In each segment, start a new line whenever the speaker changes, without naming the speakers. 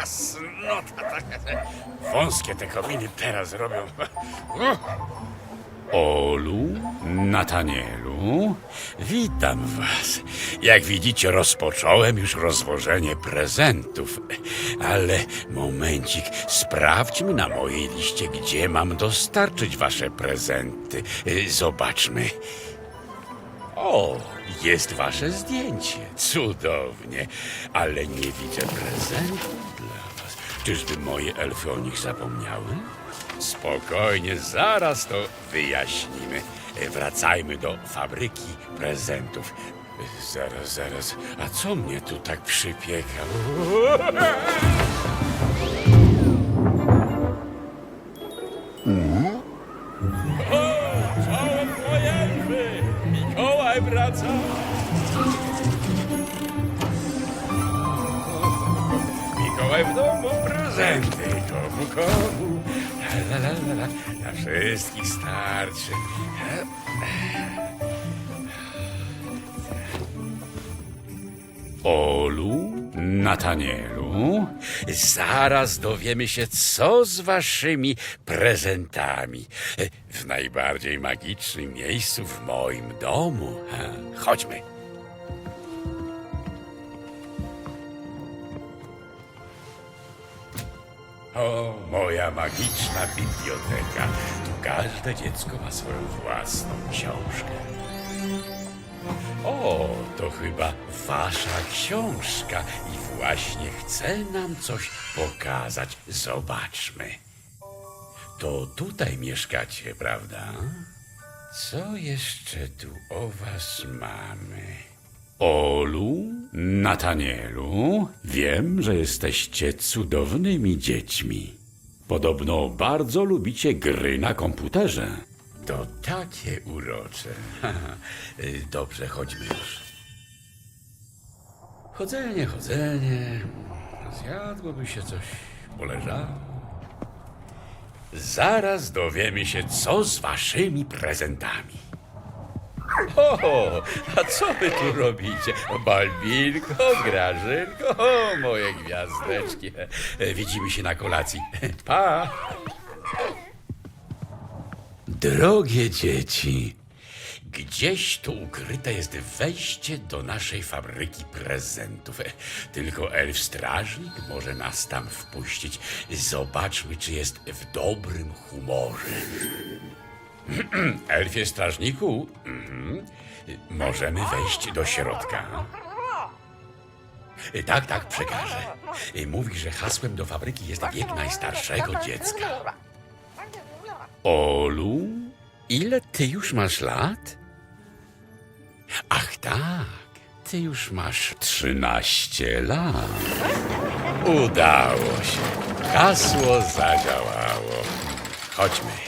Ciasnota taka. Wąskie te kominy teraz robią. Olu, Natanielu, witam was. Jak widzicie, rozpocząłem już rozwożenie prezentów. Ale momencik, sprawdźmy na mojej liście, gdzie mam dostarczyć wasze prezenty. Zobaczmy. O, jest wasze zdjęcie. Cudownie. Ale nie widzę was. Czyżby moje elfy o nich zapomniały? Spokojnie, zaraz to wyjaśnimy. E, Wracajmy do fabryki prezentów. E, Zaraz, zaraz. A co mnie tu tak przypieka? Czołem moje elfy! Mikołaj wraca! Prezenty, komu, komu. La, la, la, la, wszystkich starczy. Olu, Natanielu, zaraz dowiemy się, co z waszymi prezentami. W najbardziej magicznym miejscu w moim domu. Chodźmy. O, moja magiczna biblioteka. Tu każde dziecko ma swoją własną książkę. O, to chyba wasza książka i właśnie chce nam coś pokazać. Zobaczmy. To tutaj mieszkacie, prawda? Co jeszcze tu o was mamy? Olu, Natanielu, wiem, że jesteście cudownymi dziećmi. Podobno bardzo lubicie gry na komputerze. To takie urocze. Dobrze, chodźmy już. Chodzenie, chodzenie. Zjadłoby się coś, poleżało. Zaraz dowiemy się, co z waszymi prezentami. O, a co wy tu robicie? Balbinko, Grażynko, o, moje gwiazdeczki. Widzimy się na kolacji. Pa! Drogie dzieci, gdzieś tu ukryte jest wejście do naszej fabryki prezentów. Tylko elf strażnik może nas tam wpuścić. Zobaczmy, czy jest w dobrym humorze. Elfie strażniku, mhm. możemy wejść do środka. Tak, tak, przekażę. Mówi, że hasłem do fabryki jest wiek najstarszego dziecka. Olu, ile ty już masz lat? Ach tak, ty już masz trzynaście lat. Udało się. Hasło zadziałało. Chodźmy.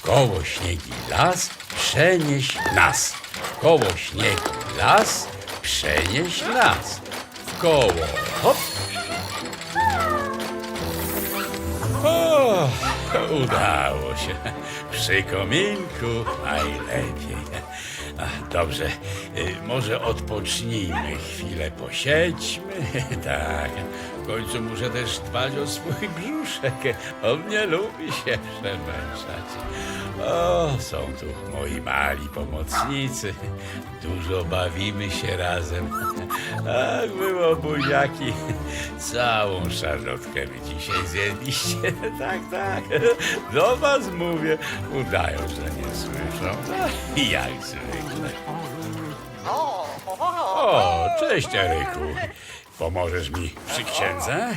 W koło śniegi las, przenieś nas. Koło śniegu las, przenieś las. W koło, hop. O, udało się. Przy kominku najlepiej. Dobrze, y, może odpocznijmy chwilę, posiedźmy. Tak, w końcu muszę też dbać o swój brzuszek. On nie lubi się przemęczać. O, są tu moi mali pomocnicy. Dużo bawimy się razem. Ach, było buziaki. Całą szarlotkę wy dzisiaj zjedliście. Tak, tak. Do was mówię. Udają, że nie słyszą. Jak zwykle. O, cześć Eryku. Pomożesz mi przy księdze?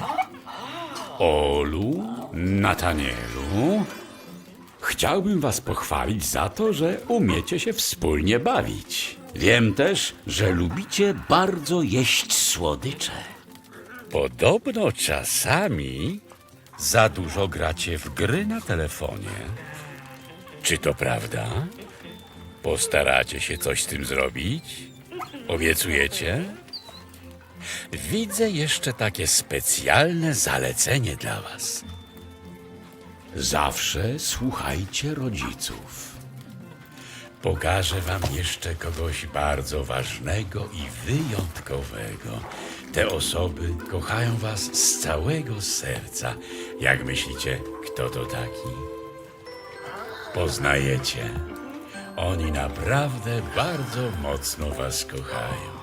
Olu, Natanielu, chciałbym was pochwalić za to, że umiecie się wspólnie bawić. Wiem też, że lubicie bardzo jeść słodycze. Podobno czasami za dużo gracie w gry na telefonie. Czy to prawda? Postaracie się coś z tym zrobić? Obiecujecie? Widzę jeszcze takie specjalne zalecenie dla Was. Zawsze słuchajcie rodziców. Pokażę Wam jeszcze kogoś bardzo ważnego i wyjątkowego. Te osoby kochają Was z całego serca. Jak myślicie, kto to taki? Poznajecie. Oni naprawdę bardzo mocno was kochają.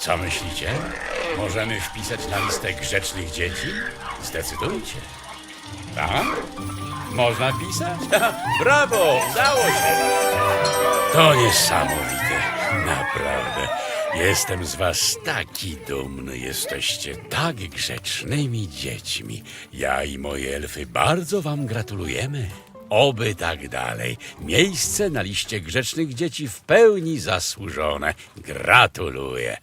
Co myślicie? Możemy wpisać na listę grzecznych dzieci? Zdecydujcie. Tak? Można pisać? Brawo! Udało się! To niesamowite. Naprawdę. Jestem z was taki dumny. Jesteście tak grzecznymi dziećmi. Ja i moje elfy bardzo wam gratulujemy. Oby tak dalej. Miejsce na liście grzecznych dzieci w pełni zasłużone. Gratuluję.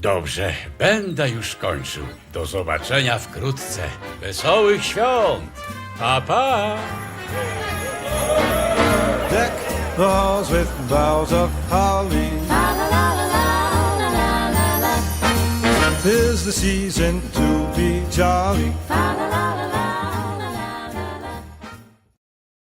Dobrze, będę już kończył. Do zobaczenia wkrótce. Wesołych świąt! Pa, pa!
Deck the halls with boughs of holly. Tis the season to be jolly.